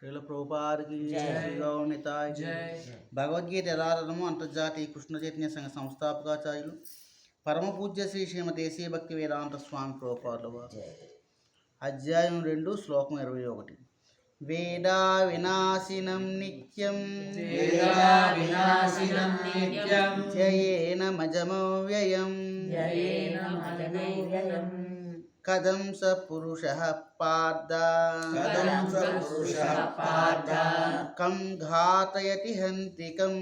శ్రీల. శ్రీగౌనితాయ్ జై. భగవద్గీత యథార్థము అంతర్జాతీయ కృష్ణ చైతన్య సంఘ సంస్థాపకాచార్యులు పరమ పూజ్య శ్రీ శ్రీమతి దేశీయ భక్తి వేదాంత స్వామి ప్రభుపాదుల వారు. అధ్యాయం రెండు శ్లోకం ఇరవై ఒకటి. వేదా వినాశినం నిత్యం. వేదా వినాశినం నిత్యం. జయేన మజమవ్యయం. జయేన మదనవ్యయం కథం స పురుష పార్థ. కథం కం ఘాతయతి హంతికం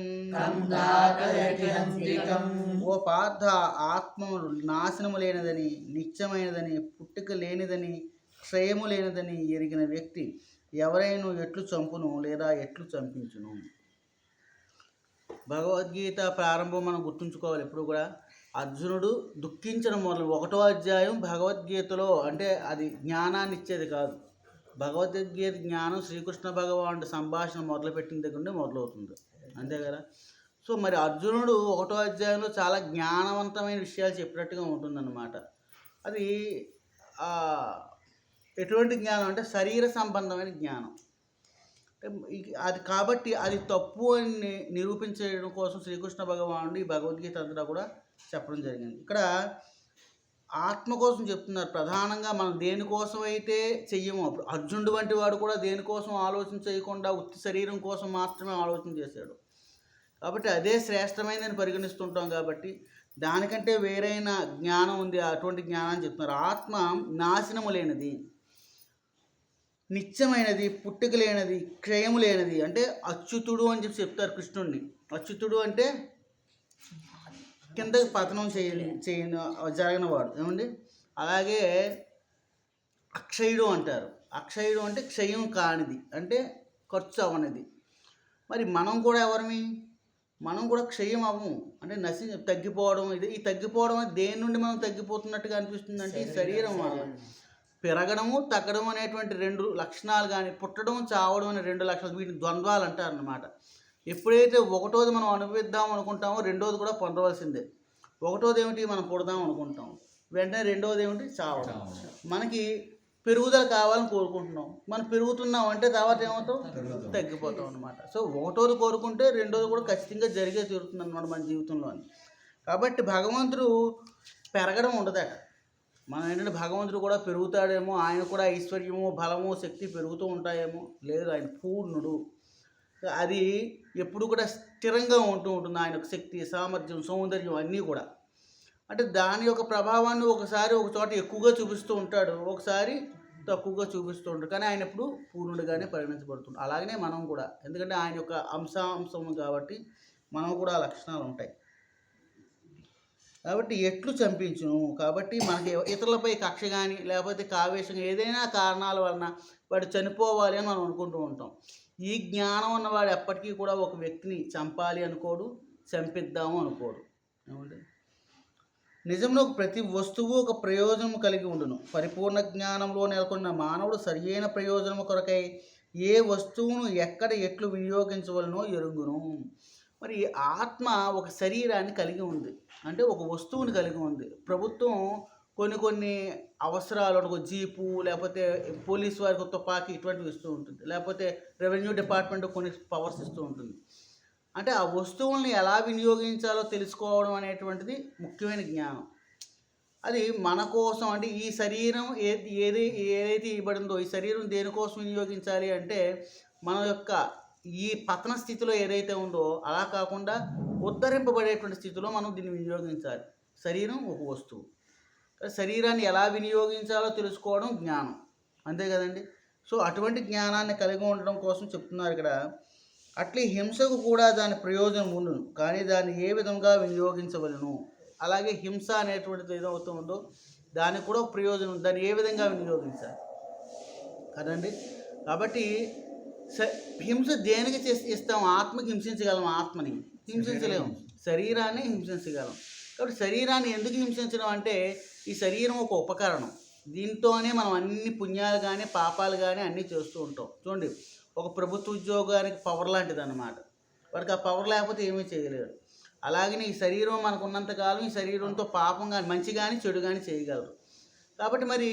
ఓ పార్థ ఆత్మ నాశనము లేనిదని నిత్యమైనదని పుట్టుక లేనిదని క్షయము లేనిదని ఎరిగిన వ్యక్తి ఎవరైనా ఎట్లు చంపును లేదా ఎట్లు చంపించును? భగవద్గీత ప్రారంభం మనం గుర్తుంచుకోవాలి ఎప్పుడు కూడా. అర్జునుడు దుఃఖించడం మొదలు ఒకటో అధ్యాయం భగవద్గీతలో అంటే అది జ్ఞానాన్ని ఇచ్చేది కాదు. భగవద్గీత జ్ఞానం శ్రీకృష్ణ భగవానుడి సంభాషణ మొదలుపెట్టిన దగ్గర నుండి మొదలవుతుంది. అంతే కదా? సో మరి అర్జునుడు ఒకటో అధ్యాయంలో చాలా జ్ఞానవంతమైన విషయాలు చెప్పినట్టుగా ఉంటుందన్నమాట. అది ఎటువంటి జ్ఞానం అంటే శరీర సంబంధమైన జ్ఞానం. అది కాబట్టి అది తప్పు అని నిరూపించడం కోసం శ్రీకృష్ణ భగవానుడు ఈ భగవద్గీత అంతా కూడా చెప్పడం జరిగింది. ఇక్కడ ఆత్మ కోసం చెప్తున్నారు. ప్రధానంగా మనం దేనికోసం అయితే చెయ్యము అప్పుడు అర్జునుడు వంటి వాడు కూడా దేనికోసం ఆలోచన చేయకుండా ఉత్తి శరీరం కోసం మాత్రమే ఆలోచన చేశాడు. కాబట్టి అదే శ్రేష్టమైనదని పరిగణిస్తుంటాం కాబట్టి దానికంటే వేరైన జ్ఞానం ఉంది. అటువంటి జ్ఞానాన్ని చెప్తున్నారు. ఆత్మ నాశనము లేనిది నిత్యమైనది పుట్టుక లేనిది క్షయము లేనిది అంటే అచ్యుతుడు అని చెప్పి చెప్తారు కృష్ణుడిని. అచ్యుతుడు అంటే కిందకి పతనం చేయని చేయని జరగనివాడు ఏమండి? అలాగే అక్షయుడు అంటారు. అక్షయుడు అంటే క్షయం కానిది అంటే ఖర్చు అవనిది. మరి మనం కూడా ఎవరిమి? మనం కూడా క్షయం అవ్వము. అంటే నశి తగ్గిపోవడం ఇది ఈ తగ్గిపోవడం దేని నుండి మనం తగ్గిపోతున్నట్టుగా అనిపిస్తుంది అంటే ఈ శరీరం వల్ల. పెరగడము తగ్గడం అనేటువంటి రెండు లక్షణాలు కానీ పుట్టడం చావడం అనే రెండు లక్షణాలు వీటిని ద్వంద్వాలు అంటారు అన్నమాట ఎప్పుడైతే ఒకటోది మనం అనుభవిద్దాం అనుకుంటామో రెండోది కూడా పొందవలసిందే. ఒకటోది ఏమిటి? మనం పుడదాం అనుకుంటాం. వెంటనే రెండోది ఏమిటి? చావడం. మనకి పెరుగుదల కావాలని కోరుకుంటున్నాం. మనం పెరుగుతున్నాం అంటే తర్వాత ఏమవుతాం? తగ్గిపోతాం. అనమాట సో ఒకటోది కోరుకుంటే రెండోది కూడా ఖచ్చితంగా జరిగే తీరుతుంది అనమాట మన జీవితంలో కాబట్టి భగవంతుడు పెరగడం ఉండదట. మనం ఏంటంటే భగవంతుడు కూడా పెరుగుతాడేమో ఆయన కూడా ఐశ్వర్యము బలము శక్తి పెరుగుతూ ఉంటాయేమో. లేదు ఆయన పూర్ణుడు. అది ఎప్పుడు కూడా స్థిరంగా ఉంటూ ఉంటుంది. ఆయన యొక్క శక్తి సామర్థ్యం సౌందర్యం అన్నీ కూడా. అంటే దాని యొక్క ప్రభావాన్ని ఒకసారి ఒక చోట ఎక్కువగా చూపిస్తూ ఉంటాడు. ఒకసారి తక్కువగా చూపిస్తూ ఉంటాడు. కానీ ఆయన ఎప్పుడు పూర్ణుడిగానే పరిగణించబడుతుంది అలాగనే మనం కూడా. ఎందుకంటే ఆయన యొక్క అంశాంశం కాబట్టి మనం కూడా ఆ లక్షణాలు ఉంటాయి. కాబట్టి ఎట్లు చంపించును? కాబట్టి మనకి ఇతరులపై కక్ష కానీ లేకపోతే కావేశం ఏదైనా కారణాల వలన వాడు చనిపోవాలి అని మనం అనుకుంటూ ఉంటాం. ఈ జ్ఞానం ఉన్నవాడు ఎప్పటికీ కూడా ఒక వ్యక్తిని చంపాలి అనుకోడు చంపిద్దాము అనుకోడు. ఏమండి? నిజంలో ప్రతి వస్తువు ఒక ప్రయోజనం కలిగి ఉండును. పరిపూర్ణ జ్ఞానంలో నెలకొన్న మానవుడు సరియైన ప్రయోజనము కొరకై ఏ వస్తువును ఎక్కడ ఎట్లు వినియోగించవలనో ఎరుగును. మరి ఆత్మ ఒక శరీరాన్ని కలిగి ఉంది. అంటే ఒక వస్తువుని కలిగి ఉంది. ప్రభుత్వం కొన్ని కొన్ని అవసరాలు ఒక జీపు లేకపోతే పోలీస్ వారికి ఒక తుపాకీ ఇటువంటివి ఇస్తూ ఉంటుంది. లేకపోతే రెవెన్యూ డిపార్ట్మెంట్ కొన్ని పవర్స్ ఇస్తూ ఉంటుంది. అంటే ఆ వస్తువుల్ని ఎలా వినియోగించాలో తెలుసుకోవడం అనేటువంటిది ముఖ్యమైన జ్ఞానం. అది మన కోసం అంటే ఈ శరీరం ఏది ఏది ఏదైతే ఇవ్వబడిందో ఈ శరీరం దేనికోసం వినియోగించాలి అంటే మన యొక్క ఈ పతన స్థితిలో ఏదైతే ఉందో అలా కాకుండా ఉద్ధరింపబడేటువంటి స్థితిలో మనం దీన్ని వినియోగించాలి. శరీరం ఒక వస్తువు. శరీరాన్ని ఎలా వినియోగించాలో తెలుసుకోవడం జ్ఞానం. అంతే కదండి? సో అటువంటి జ్ఞానాన్ని కలిగి ఉండడం కోసం చెప్తున్నారు ఇక్కడ. అట్లీ హింసకు కూడా దాని ప్రయోజనం ఉండును. కానీ దాన్ని ఏ విధంగా వినియోగించవలను? అలాగే హింస అనేటువంటిది ఏదవుతూ ఉందో దానికి కూడా ఒక ప్రయోజనం. దాన్ని ఏ విధంగా వినియోగించాలి? కదండి? కాబట్టి స హింస దేనికి చేసి ఇస్తాం? ఆత్మకి హింసించగలం ఆత్మని. హింసించలేము శరీరాన్ని హింసించగలం. కాబట్టి శరీరాన్ని ఎందుకు హింసించడం అంటే ఈ శరీరం ఒక ఉపకరణం. దీంతోనే మనం అన్ని పుణ్యాలు కానీ పాపాలు కానీ అన్నీ చేస్తూ ఉంటాం. చూడండి ఒక ప్రభుత్వ ఉద్యోగానికి పవర్ లాంటిది అన్నమాట వాడికి ఆ పవర్ లేకపోతే ఏమీ చేయలేడు. అలాగనే ఈ శరీరం మనకు ఉన్నంతకాలం ఈ శరీరంతో పాపం కానీ మంచి కానీ చెడు కానీ చేయగలరు. కాబట్టి మరి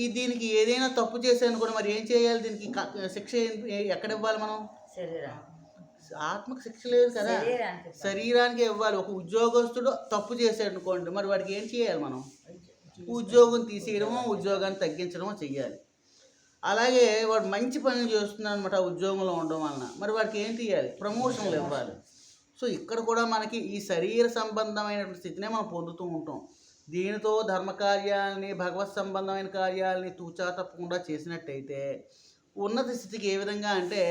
ఈ దీనికి ఏదైనా తప్పు చేశాను కూడా మరి ఏం చేయాలి దీనికి? శిక్ష ఎక్కడ ఇవ్వాలి మనం? ఆత్మకు శిక్ష లేదు కదా. శరీరానికి శరీరానికి ఇవ్వాలి. ఒక ఉద్యోగస్తుడు తప్పు చేశాడు అనుకోండి మరి వాడికి ఏం చేయాలి మనం? ఉద్యోగం తీసేయడమో ఉద్యోగాన్ని తగ్గించడమో చెయ్యాలి. అలాగే వాడు మంచి పనులు చేస్తున్నాడు అనమాట ఉద్యోగంలో ఉండడం వలన. మరి వాడికి ఏం తీయాలి? ప్రమోషన్లు ఇవ్వాలి. సో ఇక్కడ కూడా మనకి ఈ శరీర సంబంధమైనటువంటి స్థితినే మనం పొందుతూ ఉంటాం. దీనితో ధర్మకార్యాలని భగవత్ సంబంధమైన కార్యాలని తూచా తప్పకుండా చేసినట్టయితే ఉన్నత స్థితికి ఏ విధంగా అంటే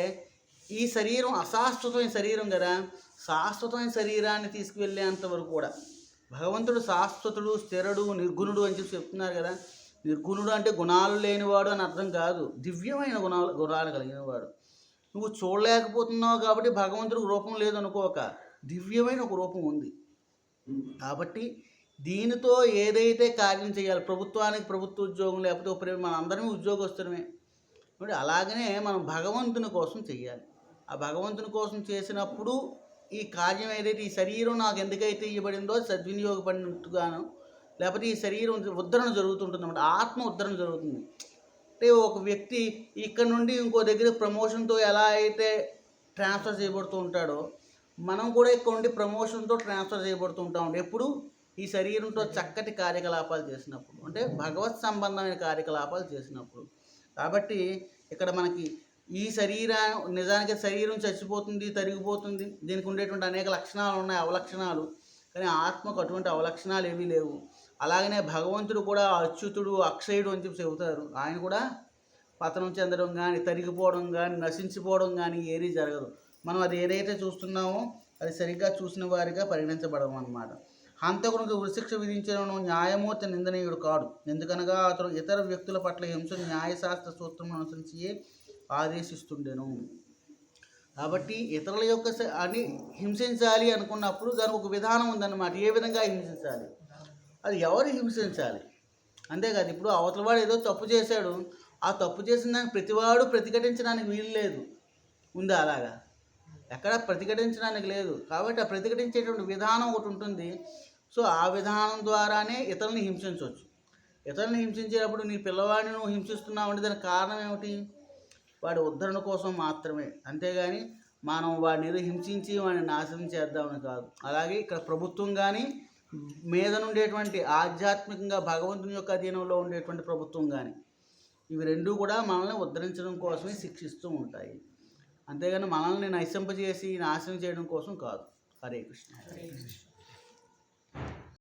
ఈ శరీరం అశాశ్వతమైన శరీరం కదా శాశ్వతమైన శరీరాన్ని తీసుకువెళ్ళేంత వరకు కూడా భగవంతుడు శాశ్వతుడు స్థిరుడు నిర్గుణుడు అని చెప్పి చెప్తున్నారు కదా. నిర్గుణుడు అంటే గుణాలు లేనివాడు అని అర్థం కాదు. దివ్యమైన గుణాలు గుణాలు కలిగినవాడు. నువ్వు చూడలేకపోతున్నావు కాబట్టి భగవంతుడికి రూపం లేదనుకోక దివ్యమైన ఒక రూపం ఉంది. కాబట్టి దీనితో ఏదైతే కార్యం చేయాలి ప్రభుత్వానికి ప్రభుత్వ ఉద్యోగం లేకపోతే ఒక మన అందరమే ఉద్యోగస్తులమే. అలాగనే మనం భగవంతుని కోసం చెయ్యాలి. ఆ భగవంతుని కోసం చేసినప్పుడు ఈ కార్యం ఏదైతే ఈ శరీరం నాకు ఎందుకైతే ఇవ్వబడిందో సద్వినియోగపడినట్టుగాను లేకపోతే ఈ శరీరం ఉద్ధరణ జరుగుతుంటుంది అనమాట ఆత్మ ఉద్ధరణ జరుగుతుంది. అంటే ఒక వ్యక్తి ఇక్కడ నుండి ఇంకో దగ్గర ప్రమోషన్తో ఎలా అయితే ట్రాన్స్ఫర్ చేయబడుతూ ఉంటాడో మనం కూడా ఇక్కడ ఉండి ప్రమోషన్తో ట్రాన్స్ఫర్ చేయబడుతూ ఉంటాం ఎప్పుడు? ఈ శరీరంతో చక్కటి కార్యకలాపాలు చేసినప్పుడు. అంటే భగవత్ సంబంధమైన కార్యకలాపాలు చేసినప్పుడు. కాబట్టి ఇక్కడ మనకి ఈ శరీర నిజానికి శరీరం చచ్చిపోతుంది తరిగిపోతుంది. దీనికి ఉండేటువంటి అనేక లక్షణాలు ఉన్నాయి అవలక్షణాలు. కానీ ఆత్మకు అటువంటి అవలక్షణాలు ఏమీ లేవు. అలాగనే భగవంతుడు కూడా అచ్యుతుడు అక్షయుడు అని చెప్పి చెబుతారు. ఆయన కూడా పతనం చెందడం కానీ తరిగిపోవడం కానీ నశించిపోవడం కానీ ఏదీ జరగదు. మనం అది ఏదైతే చూస్తున్నామో అది సరిగ్గా చూసిన వారిగా పరిగణించబడము అన్నమాట. హంతకునికి ఉరిశిక్ష విధించడం న్యాయమూర్తి నిందనీయుడు కాడు. ఎందుకనగా అతను ఇతర వ్యక్తుల పట్ల హింస న్యాయశాస్త్ర సూత్రం అనుసరించి ఆదేశిస్తుండెను. కాబట్టి ఇతరుల యొక్క స- అని హింసించాలి అనుకున్నప్పుడు దానికి ఒక విధానం ఉందన్నమాట. ఏ విధంగా హింసించాలి? అది ఎవరు హింసించాలి? అంతేకాదు ఇప్పుడు అవతలవాడు ఏదో తప్పు చేశాడు. ఆ తప్పు చేసిన దానికి ప్రతివాడు ప్రతిఘటించడానికి వీలు లేదు. ఉందా అలాగా? ఎక్కడ ప్రతిఘటించడానికి లేదు. కాబట్టి ఆ ప్రతిఘటించేటువంటి విధానం ఒకటి ఉంటుంది. సో ఆ విధానం ద్వారానే ఇతరులని హింసించవచ్చు ఇతరులను హింసించేటప్పుడు నీ పిల్లవాడిని నువ్వు హింసిస్తున్నావు అంటే దానికి కారణం ఏమిటి? వాడి ఉద్ధరణ కోసం మాత్రమే. అంతేగాని మనం వాడిని హింసించి వాడిని నాశనం చేద్దామని కాదు. అలాగే ఇక్కడ ప్రభుత్వం కానీ మీద ఉండేటువంటి ఆధ్యాత్మికంగా భగవంతుని యొక్క అధీనంలో ఉండేటువంటి ప్రభుత్వం కానీ ఇవి రెండూ కూడా మనల్ని ఉద్ధరించడం కోసమే శిక్షిస్తూ ఉంటాయి. అంతేగాని మనల్ని నైసింపజేసి నాశనం చేయడం కోసం కాదు. హరే కృష్ణ. హరే కృష్ణ.